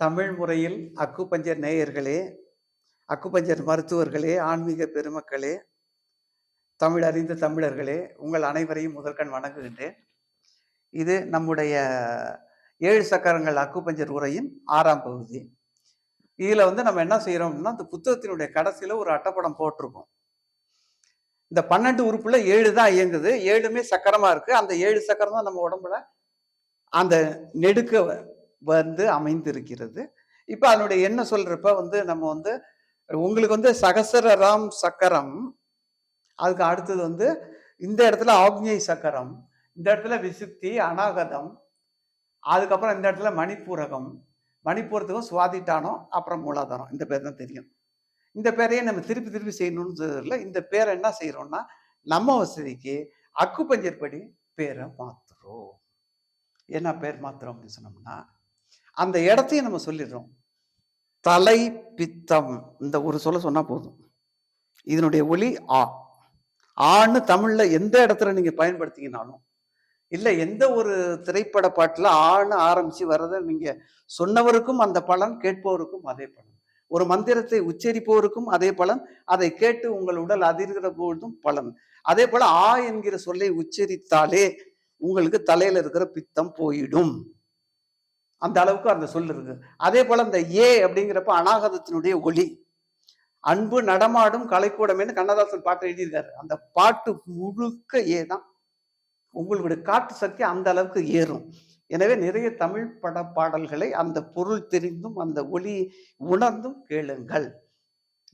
தமிழ் முறையில் அக்குபஞ்சர் நேயர்களே அக்குபஞ்சர் மருத்துவர்களே ஆன்மீக பெருமக்களே தமிழ் அறிந்த தமிழர்களே உங்கள் அனைவரையும் முதற்கண் வணங்குகின்றேன். இது நம்முடைய ஏழு சக்கரங்கள் அக்குபஞ்சர் உரையின் ஆறாம் பகுதி. இதில் வந்து நம்ம என்ன செய்கிறோம் அப்படின்னா இந்த புத்தகத்தினுடைய கடைசியில் ஒரு அட்டப்படம் போட்டிருக்கோம். இந்த பன்னெண்டு உறுப்புல ஏழு தான் இயங்குது. ஏழுமே சக்கரமாக இருக்குது அந்த ஏழு சக்கரம் தான் நம்ம உடம்புல அந்த நெடுக்க வந்து அமைந்திருக்கிறது. இப்போ அதனுடைய என்ன சொல்றப்ப வந்து நம்ம வந்து உங்களுக்கு வந்து சகசரராம் சக்கரம் அதுக்கு அடுத்தது வந்து இந்த இடத்துல ஆக்ஞை சக்கரம் இந்த இடத்துல விசுக்தி அனாகதம் அதுக்கப்புறம் இந்த இடத்துல மணிப்பூரகம் மணிப்பூரத்துக்கும் சுவாதிட்டானம் அப்புறம் மூலாதாரம். இந்த பேர் தான் தெரியும். இந்த பேரையே நம்ம திருப்பி திருப்பி செய்யணும்னு இல்லை இந்த பேரை என்ன செய்யறோம்னா நம்ம வசதிக்கு அக்குப்பஞ்சர் படி பேரை மாத்துறோம். என்ன பேர் மாத்துறோம் அப்படின்னு சொன்னோம்னா அந்த இடத்தையும் நம்ம சொல்லிடுறோம். தலை பித்தம் இந்த ஒரு சொல்ல சொன்னா போதும். இதனுடைய ஒலி ஆ. ஆன்னு தமிழ்ல எந்த இடத்துல நீங்க பயன்படுத்திங்கனாலும் இல்ல எந்த ஒரு திரைப்பட பாட்டுல ஆன்னு ஆரம்பிச்சு வர்றதை நீங்க சொன்னவருக்கும் அந்த பலன் கேட்பவருக்கும் அதே பலன். ஒரு மந்திரத்தை உச்சரிப்பவருக்கும் அதே பலன் அதை கேட்டு உங்கள் உடல் அதிர்கிற பொழுதும் பலன். அதே போல ஆ என்கிற சொல்லை உச்சரித்தாலே உங்களுக்கு தலையில இருக்கிற பித்தம் போயிடும். அந்த அளவுக்கு அந்த சொல் இருக்கு. அதே போல இந்த ஏ அப்படிங்கிறப்ப அநாகதத்தினுடைய ஒளி அன்பு நடமாடும் கலைக்கூடமேன்னு கண்ணதாசன் பாட்டு எழுதியிருக்காரு. அந்த பாட்டு முழுக்க ஏ தான். உங்களுடைய காட்டு சக்தி அந்த அளவுக்கு ஏறும். எனவே நிறைய தமிழ் பட பாடல்களை அந்த பொருள் தெரிந்தும் அந்த ஒளி உணர்ந்தும் கேளுங்கள்.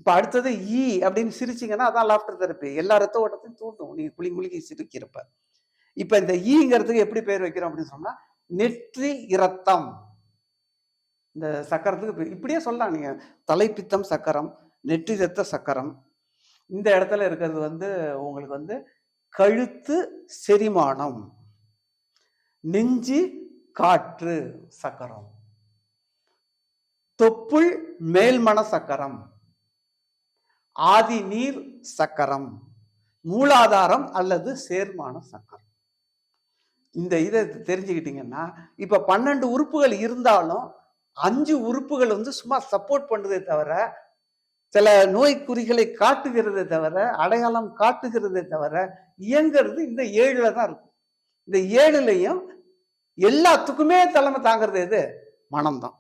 இப்ப அடுத்தது ஈ அப்படின்னு சிரிச்சிங்கன்னா அதான் லாஃப்டர் தெரப்பி எல்லா ரத்த ஓட்டத்தையும் தூண்டும். நீங்க குளி குளிக்கி சிரிக்கிறப்ப. இப்ப இந்த ஈங்கிறதுக்கு எப்படி பேர் வைக்கிறோம் அப்படின்னு சொன்னா நெற்றி இரத்தம். இந்த சக்கரத்துக்கு இப்படியே சொல்லலாம் நீங்க. தலைப்பித்தம் சக்கரம் நெற்றி ரத்த சக்கரம். இந்த இடத்துல இருக்கிறது வந்து உங்களுக்கு வந்து கழுத்து செரிமானம். நெஞ்சு காற்று சக்கரம். தொப்புள் மேல்மன சக்கரம். ஆதி நீர் சக்கரம். மூலாதாரம் அல்லது சேர்மான சக்கரம். இந்த இதை தெரிஞ்சுக்கிட்டீங்கன்னா இப்ப பன்னெண்டு உறுப்புகள் இருந்தாலும் அஞ்சு உறுப்புகள் வந்து சும்மா சப்போர்ட் பண்ணுதே தவிர சில நோய்க்குறிகளை காட்டுகிறதே தவிர அடையாளம் காட்டுகிறதே தவிர இயங்கிறது இந்த ஏழுல தான் இருக்கும். இந்த ஏழுலையும் எல்லாத்துக்குமே தலைமை தாங்கிறது எது? மனம்தான்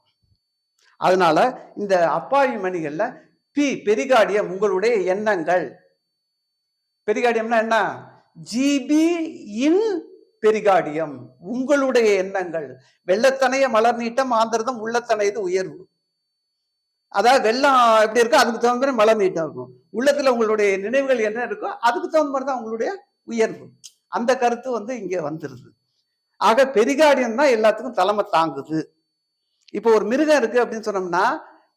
அதனால இந்த அப்பாவி மணிகள்ல பி பெரிகாடியம் உங்களுடைய எண்ணங்கள். பெரிகாடியம்னா என்ன? ஜிபி இன் பெரிகாடியம் உங்களுடைய எண்ணங்கள். வெள்ளத்தனைய மலர் நீட்டம் ஆந்திரதம் உள்ளத்தனையது உயர்வு. அதாவது வெள்ளம் எப்படி இருக்கோ அதுக்கு தகுந்த மாதிரி மலர் நீட்டம் இருக்கும். உள்ளத்துல உங்களுடைய நினைவுகள் என்ன இருக்கோ அதுக்கு தகுந்த மாதிரி தான் உங்களுடைய உயர்வு. அந்த கருத்து வந்து இங்க வந்துருது. ஆக பெரிகாடியம் தான் எல்லாத்துக்கும் தலைமை தாங்குது. இப்போ ஒரு மிருகம் இருக்கு அப்படின்னு சொன்னோம்னா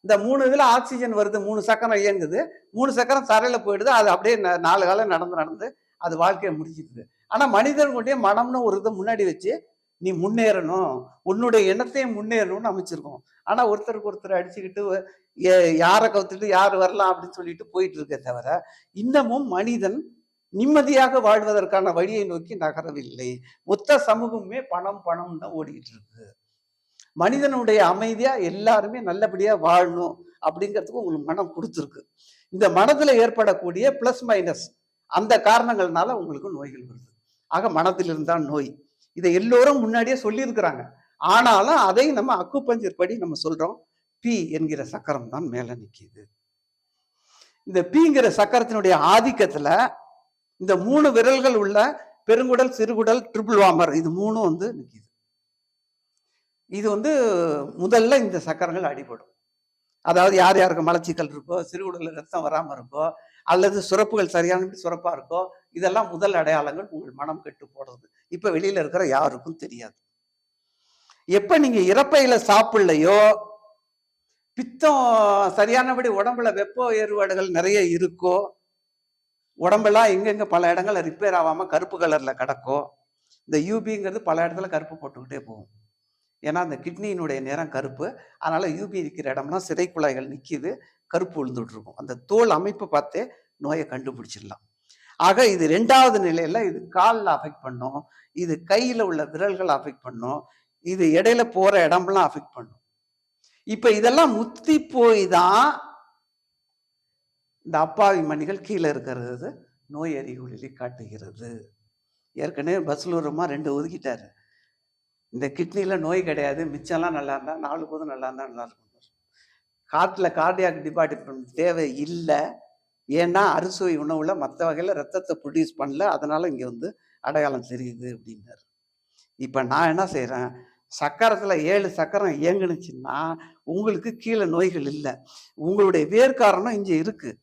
இந்த மூணு இதுல ஆக்சிஜன் வருது மூணு சக்கரம் இயங்குது. மூணு சக்கரம் தரையில போயிடுது அது அப்படியே நாலு காலம் நடந்து நடந்து அது வாழ்க்கையை முடிச்சிடுது. ஆனா மனிதர்களுடைய மனம்னு ஒரு இதை முன்னாடி வச்சு நீ முன்னேறணும். உன்னுடைய எண்ணத்தையும் முன்னேறணும்னு அமைச்சிருக்கோம். ஆனா ஒருத்தருக்கு ஒருத்தர் அடிச்சுக்கிட்டு யாரை கவுத்துட்டு யார் வரலாம் அப்படின்னு சொல்லிட்டு போயிட்டு இருக்க தவிர இன்னமும் மனிதன் நிம்மதியாக வாழ்வதற்கான வழியை நோக்கி நகரவில்லை. மொத்த சமூகமே பணம் பணம் தான் ஓடிக்கிட்டு இருக்கு. மனிதனுடைய அமைதியா எல்லாருமே நல்லபடியா வாழணும் அப்படிங்கிறதுக்கு உங்களுக்கு மனம் கொடுத்துருக்கு. இந்த மனதுல ஏற்படக்கூடிய பிளஸ் மைனஸ் அந்த காரணங்கள்னால உங்களுக்கு நோய்கள் வருது. ஆக மனதில் இருந்தால் நோய். இதை எல்லோரும் முன்னாடியே சொல்லியிருக்கிறாங்க. ஆனாலும் அதை நம்ம அக்குப்பஞ்சர் படி நம்ம சொல்றோம். பி என்கிற சக்கரம் தான் மேல நிற்கிது இந்த பிங்கிற சக்கரத்தினுடைய ஆதிக்கத்துல இந்த மூணு விரல்கள் உள்ள பெருங்குடல் சிறுகுடல் ட்ரிபிள் வாமர் இது மூணும் வந்து நிற்கிது இது வந்து முதல்ல இந்த சக்கரங்கள் அடிபடும். அதாவது யார் யாருக்கு மலச்சிக்கல் இருக்கோ சிறுகுடலில் ரத்தம் வராமல் இருக்கோ அல்லது சுரப்புகள் சரியானபடி சுரப்பாக இருக்கோ இதெல்லாம் முதல் அடையாளங்கள் உங்கள் மனம் கெட்டு போடுறது இப்போ வெளியில் இருக்கிற யாருக்கும் தெரியாது. எப்போ நீங்கள் இறப்பையில் சாப்பிடலையோ பித்தம் சரியானபடி உடம்புல வெப்ப ஏறுபாடுகள் நிறைய இருக்கோ உடம்பெல்லாம் எங்கெங்கே பல இடங்கள்ல ரிப்பேர் ஆகாமல் கருப்பு கலரில் கிடக்கும் இந்த யூபிங்கிறது பல இடத்துல கருப்பு போட்டுக்கிட்டே போகும். ஏன்னா அந்த கிட்னியினுடைய நிறம் கருப்பு. அதனால் யூபி இருக்கிற இடம்லாம் சிறை குழாய்கள் நிற்கிது கருப்பு விழுந்துட்டு இருக்கும் அந்த தோல் அமைப்பு பார்த்தே நோயை கண்டுபிடிச்சிடலாம். ஆக இது ரெண்டாவது நிலையில இது காலில் அஃபெக்ட் பண்ணும். இது கையில் உள்ள விரல்கள் அஃபெக்ட் பண்ணும். இது இடையில போற இடம்லாம் அஃபெக்ட் பண்ணும். இப்ப இதெல்லாம் முத்தி போய் தான் இந்த அப்பாவி மணிகள் கீழே இருக்கிறது நோய் அறிகுறிகளை காட்டுகிறது. ஏற்கனவே பஸ்லூரமாக ரெண்டு ஒதுக்கிட்டாரு. இந்த கிட்னியில் நோய் கிடையாது மிச்சம்லாம் நல்லா இருந்தால் நாலு போதும் நல்லா இருந்தால் நல்லா இருக்கும். காட்டில் கார்டியாக் டிபார்ட்மெண்ட் தேவை இல்லை. ஏன்னா அறுசுவை உணவுல மற்ற வகையில் ரத்தத்தை ப்ரொடியூஸ் பண்ணல. அதனால இங்கே வந்து அடையாளம் தெரியுது அப்படின்னாரு. இப்போ நான் என்ன செய்கிறேன் சக்கரத்தில் ஏழு சக்கரம் இயங்குனுச்சுன்னா உங்களுக்கு கீழே நோய்கள் இல்லை. உங்களுடைய வேர்க்காரணம் இங்கே இருக்குது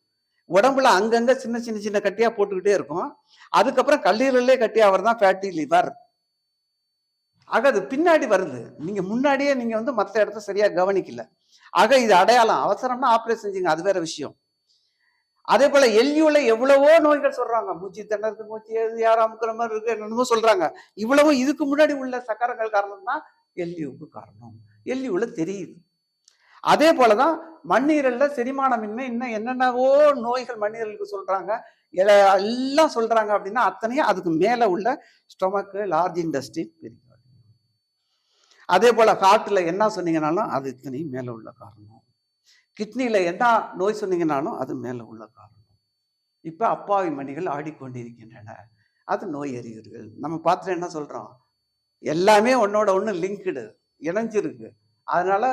உடம்புல அங்கங்கே சின்ன சின்ன சின்ன கட்டியாக போட்டுக்கிட்டே இருக்கும். அதுக்கப்புறம் கல்லீரலே அவர் தான் ஃபேட்டி லிவர் ஆக அது பின்னாடி வருது. நீங்க முன்னாடியே நீங்க வந்து மற்ற இடத்த சரியா கவனிக்கல. ஆக இது அடையாளம். அவசரம்னா ஆப்ரேஷன் செஞ்சுங்க அது வேற விஷயம். அதே போல எல்யூல எவ்வளவோ நோய்கள் சொல்றாங்க. மூச்சு திணறது மூச்சு எது யாரும் அமுக்கிற மாதிரி இருக்கு என்னமோ சொல்றாங்க. இவ்வளவு இதுக்கு முன்னாடி உள்ள சக்கரங்கள் காரணம் தான் எல்யூக்கு காரணம். எல்யூல தெரியுது. அதே போலதான் மண்ணீரல்ல செரிமானமின்மை இன்னும் என்னென்னவோ நோய்கள் மண்ணீரலுக்கு சொல்றாங்க. எல்லாம் சொல்றாங்க அப்படின்னா அத்தனையும் அதுக்கு மேல உள்ள ஸ்டொமக்கு லார்ஜ் இண்டஸ்ட்ரி பிரிக்கும் அதே போல் ஹார்ட்டில் என்ன சொன்னீங்கனாலும் அது இத்தனையும் மேலே உள்ள காரணம். கிட்னியில் என்ன நோய் சொன்னீங்கனாலும் அது மேலே உள்ள காரணம். இப்போ அப்பாவி மணிகள் ஆடிக்கொண்டிருக்கின்றன. அது நோய் அறிகுறிகள் நம்ம பார்த்துட்டு என்ன சொல்கிறோம் எல்லாமே ஒன்னோட ஒன்று லிங்க்டு இணைஞ்சிருக்கு. அதனால்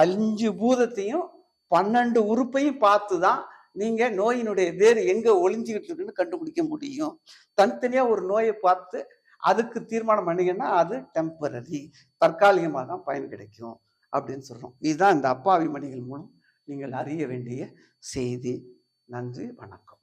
அஞ்சு பூதத்தையும் பன்னெண்டு உறுப்பையும் பார்த்து தான் நீங்கள் நோயினுடைய வேறு எங்கே ஒளிஞ்சுக்கிட்டு இருக்குன்னு கண்டுபிடிக்க முடியும். தனித்தனியாக ஒரு நோயை பார்த்து அதுக்கு தீர்மானம் பண்ணிங்கன்னா அது டெம்பரரி தற்காலிகமாக தான் பயன் கிடைக்கும் அப்படின்னு சொல்கிறோம் இதுதான் இந்த அப்பாவி மணிகள் மூலம் நீங்கள் அறிய வேண்டிய செய்தி. நன்றி வணக்கம்.